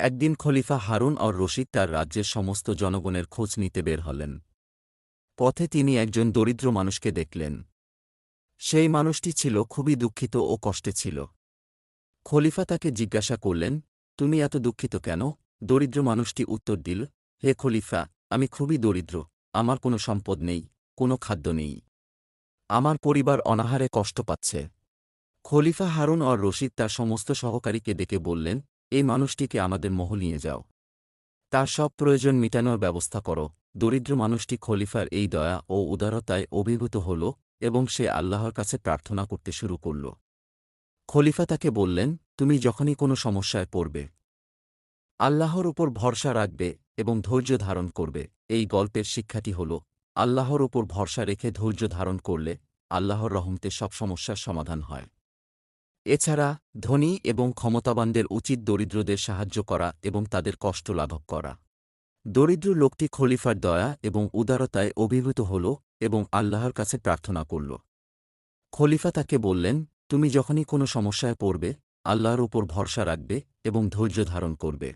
একদিন খলিফা হারুন আর রশিদ তার রাজ্যের সমস্ত জনগণের খোঁজ নিতে বের হলেন। পথে তিনি একজন দরিদ্র মানুষকে দেখলেন। সেই মানুষটি ছিল খুবই দুঃখিত ও কষ্টে ছিল। খলিফা তাকে জিজ্ঞাসা করলেন, তুমি এত দুঃখিত কেন? দরিদ্র মানুষটি উত্তর দিল, হে খলিফা, আমি খুবই দরিদ্র, আমার কোনো সম্পদ নেই, কোনো খাদ্য নেই। আমার পরিবার অনাহারে কষ্ট পাচ্ছে। খলিফা হারুন আর রশিদ তার সমস্ত সহকারীকে ডেকে বললেন এই মানুষটিকে আমাদের মহল নিয়ে যাও। তার সব প্রয়োজন মিটানোর ব্যবস্থা করো। দরিদ্র মানুষটি খলিফার এই দয়া ও উদারতায় অভিভূত হল এবং সে আল্লাহর কাছে প্রার্থনা করতে শুরু করল। খলিফা তাকে বললেন, তুমি যখনই কোনো সমস্যায় পড়বে, আল্লাহর উপর ভরসা রাখবে এবং ধৈর্য ধারণ করবে। এই গল্পের শিক্ষাটি হল, আল্লাহর উপর ভরসা রেখে ধৈর্য ধারণ করলে আল্লাহর রহমতে সব সমস্যার সমাধান হয়। এছাড়া, ধনী এবং ক্ষমতাবানদের উচিত দরিদ্রদের সাহায্য করা এবং তাদের কষ্ট লাঘব করা। দরিদ্র লোকটি খলিফার দয়া এবং উদারতায় অভিভূত হল এবং আল্লাহর কাছে প্রার্থনা করল। খলিফা তাকে বললেন, তুমি যখনই কোনো সমস্যায় পড়বে, আল্লাহর উপর ভরসা রাখবে এবং ধৈর্য ধারণ করবে।